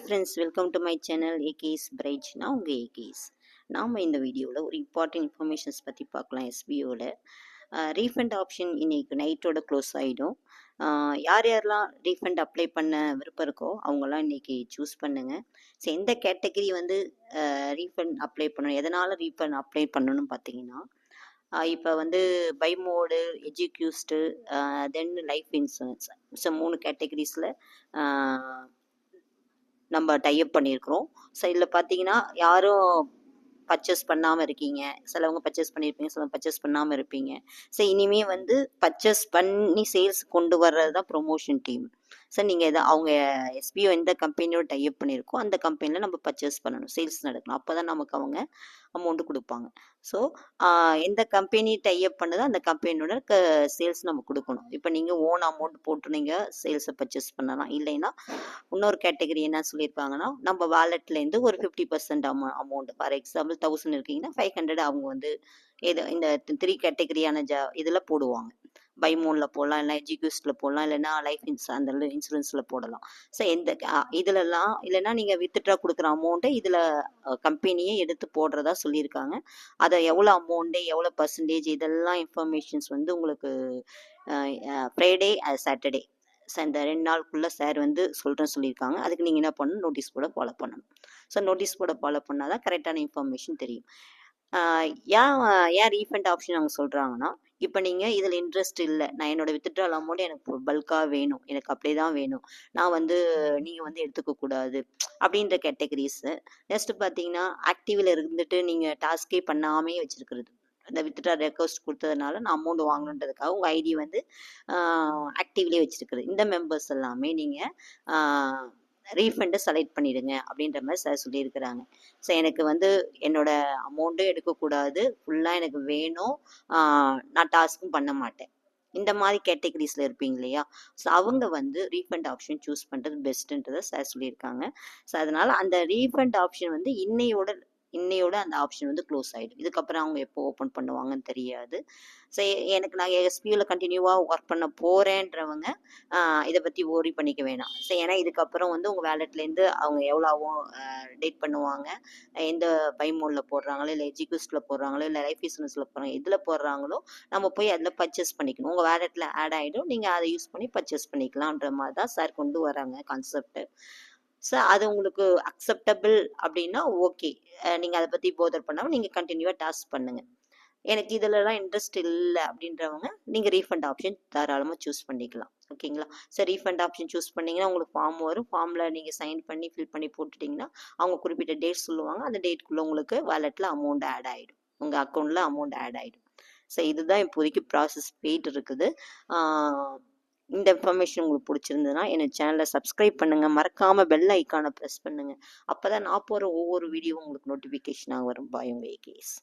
Friends welcome to my channel ஏகேஸ் பிரைட் நான் உங்கள் ஏகேஸ் நாம் இந்த வீடியோவில் ஒரு இம்பார்ட்டன்ட் இன்ஃபர்மேஷன்ஸ் பற்றி பார்க்கலாம் எஸ்பிஓவில் ரீஃபண்ட் ஆப்ஷன் இன்றைக்கு நைட்டோட க்ளோஸ் ஆகிடும் யார் யாரெல்லாம் ரீஃபண்ட் அப்ளை பண்ண விருப்பம் இருக்கோ அவங்களாம் இன்றைக்கி சூஸ் பண்ணுங்கள் ஸோ எந்த கேட்டகரி வந்து ரீஃபண்ட் அப்ளை பண்ணணும் எதனால் ரீஃபண்ட் அப்ளை பண்ணணும்னு பார்த்தீங்கன்னா இப்போ வந்து பை மோடு எஜுக்யூஸ்டு தென் லைஃப் இன்சூரன்ஸ் ஸோ மூணு கேட்டகரிஸில் நம்ம டைப் பண்ணியிருக்கிறோம். ஸோ இதில் பார்த்தீங்கன்னா யாரும் பர்ச்சேஸ் பண்ணாமல் இருக்கீங்க. சிலவங்க பர்ச்சேஸ் பண்ணியிருப்பீங்க சிலவங்க பர்ச்சேஸ் பண்ணாமல் இருப்பீங்க. ஸோ இனிமே வந்து பர்ச்சேஸ் பண்ணி சேல்ஸ் கொண்டு வர்றது தான் ப்ரொமோஷன் டீம் ஸோ நீங்கள் எதை அவங்க எஸ்பிஓ எந்த கம்பெனியோட டைப் பண்ணியிருக்கோ அந்த கம்பெனியில் நம்ம பர்ச்சேஸ் பண்ணணும். சேல்ஸ் நடக்கணும். அப்போ தான் நமக்கு அவங்க அமௌண்ட்டு கொடுப்பாங்க. ஸோ எந்த கம்பெனி டைப் பண்ணுதோ அந்த கம்பெனியோட க சேல்ஸ் நம்ம கொடுக்கணும். இப்போ நீங்கள் ஓன் அமௌண்ட் போட்டு நீங்கள் சேல்ஸை பர்ச்சேஸ் பண்ணலாம். இல்லைன்னா இன்னொரு கேட்டகரி என்ன சொல்லியிருக்காங்கன்னா நம்ம வாலெட்லேருந்து ஒரு ஃபிஃப்டி பர்சன்ட் அமௌ அமௌண்ட் ஃபார் எக்ஸாம்பிள் தௌசண்ட் இருக்கீங்கன்னா ஃபைவ் ஹண்ட்ரட் அவங்க வந்து இது இந்த த்ரீ கேட்டகரியான ஜா இதில் போடுவாங்க. பைமோனில் போடலாம் இல்லை எஜுகேஷனில் போடலாம் இல்லைன்னா லைஃப் இன்ஸ் அந்த இன்சூரன்ஸில் போடலாம். ஸோ எந்த இதிலலாம் இல்லைன்னா நீங்கள் வித்துட்ரா கொடுக்குற அமௌண்ட்டை இதில் கம்பெனியே எடுத்து போடுறதா சொல்லியிருக்காங்க. அதை எவ்வளோ அமௌண்ட்டு எவ்வளோ பர்சன்டேஜ் இதெல்லாம் இன்ஃபர்மேஷன்ஸ் வந்து உங்களுக்கு ஃப்ரைடே சாட்டர்டே இந்த ரெண்டு நாளுக்குள்ளே சார் வந்து சொல்கிறேன்னு சொல்லியிருக்காங்க. அதுக்கு நீங்கள் என்ன பண்ணணும்? நோட்டீஸ் போர்டை ஃபாலோ பண்ணணும். ஸோ நோட்டீஸ் போர்டை ஃபாலோ பண்ணால் தான் கரெக்டான இன்ஃபர்மேஷன் தெரியும். ஏன் ஏன் ரீஃபண்ட் ஆப்ஷன் அவங்க சொல்கிறாங்கன்னா இப்போ நீங்கள் இதில் இன்ட்ரெஸ்ட் இல்லை. நான் என்னோட வித்ட்ரால் அமௌண்ட் எனக்கு பல்காக வேணும். எனக்கு அப்படியே தான் வேணும். நான் வந்து நீங்கள் வந்து எடுத்துக்க கூடாது. அப்படின்ற கேட்டகரிஸு நெக்ஸ்ட் பார்த்தீங்கன்னா ஆக்டிவில் இருந்துட்டு நீங்கள் டாஸ்கே பண்ணாமே வச்சுருக்கிறது. அந்த வித்ட்ரா ரெக்வஸ்ட் கொடுத்ததுனால நான் அமௌண்ட் வாங்கணுன்றதுக்காக உங்கள் ஐடி வந்து ஆக்டிவ்லேயே வச்சுருக்குறது. இந்த மெம்பர்ஸ் எல்லாமே நீங்கள் ரீஃபண்டை செலக்ட் பண்ணிடுங்க அப்படின்ற மாதிரி சார் சொல்லியிருக்கிறாங்க. ஸோ எனக்கு வந்து என்னோட அமௌண்ட்டும் எடுக்கக்கூடாது. ஃபுல்லாக எனக்கு வேணும். நான் டாஸ்க்கும் பண்ண மாட்டேன். இந்த மாதிரி கேட்டகரிஸில் இருப்பீங்க இல்லையா? ஸோ அவங்க வந்து ரீஃபண்ட் ஆப்ஷன் சூஸ் பண்ணுறது பெஸ்ட்டுன்றதை சார் சொல்லியிருக்காங்க. ஸோ அதனால் அந்த ரீஃபண்ட் ஆப்ஷன் வந்து இன்னையோட இன்னையோட அந்த ஆப்ஷன் வந்து க்ளோஸ் ஆகிடும் இதுக்கப்புறம் அவங்க எப்போ ஓப்பன் பண்ணுவாங்கன்னு தெரியாது. ஸோ எனக்கு நான் எஸ்பியூவில் கண்டினியூவாக ஒர்க் பண்ண போகிறேன்றவங்க இதை பற்றி ஓரி பண்ணிக்க வேணாம். ஸோ ஏன்னா இதுக்கப்புறம் வந்து உங்கள் வேலெட்லேருந்து அவங்க எவ்வளோ ஆகும் டேட் பண்ணுவாங்க? எந்த பைமோலில் போடுறாங்களோ? இல்லை எஜுகேஷனில் போடுறாங்களோ? இல்லை லைஃப் இன்சூரன்ஸில் போடுறாங்க? எதில் போடுறாங்களோ? நம்ம போய் அதில் பர்ச்சேஸ் பண்ணிக்கணும். உங்கள் வேலெட்டில் ஆட் ஆகிடும் நீங்கள் அதை யூஸ் பண்ணி பர்ச்சேஸ் பண்ணிக்கலான்ற மாதிரி தான் சார் கொண்டு வராங்க கான்செப்ட்டு ஸோ அது உங்களுக்கு அக்செப்டபிள் அப்படின்னா ஓகே நீங்கள் அதை பற்றி போதர் பண்ணாமல் நீங்கள் கண்டினியூவாக டாஸ்க் பண்ணுங்கள் எனக்கு இதிலலாம் இன்ட்ரெஸ்ட் இல்லை அப்படின்றவங்க நீங்கள் ரீஃபண்ட் ஆப்ஷன் தாராளமாக சூஸ் பண்ணிக்கலாம். ஓகேங்களா சார் ரீஃபண்ட் ஆப்ஷன் சூஸ் பண்ணிங்கன்னா உங்களுக்கு ஃபார்ம் வரும். ஃபார்மில் நீங்கள் சைன் பண்ணி ஃபில் பண்ணி போட்டுட்டிங்கன்னா அவங்க குறிப்பிட்ட டேட் சொல்லுவாங்க. அந்த டேட்குள்ளே உங்களுக்கு வாலெட்டில் அமௌண்ட் ஆட் ஆகிடும் உங்கள் அக்கௌண்ட்டில் அமௌண்ட் ஆட் ஆகிடும் ஸோ இதுதான் இப்போதைக்கு ப்ராசஸ் போயிட்டு இருக்குது. இந்த இன்ஃபர்மேஷன் உங்களுக்கு பிடிச்சிருந்ததுன்னா என் சேனலை சப்ஸ்கிரைப் பண்ணுங்கள் மறக்காமல் பெல் ஐக்கானை ப்ரெஸ் பண்ணுங்கள் அப்போ தான் நான் போகிற ஒவ்வொரு வீடியோவும் உங்களுக்கு நோட்டிஃபிகேஷனாக வரும். பாய் உங்கள் கேஸ்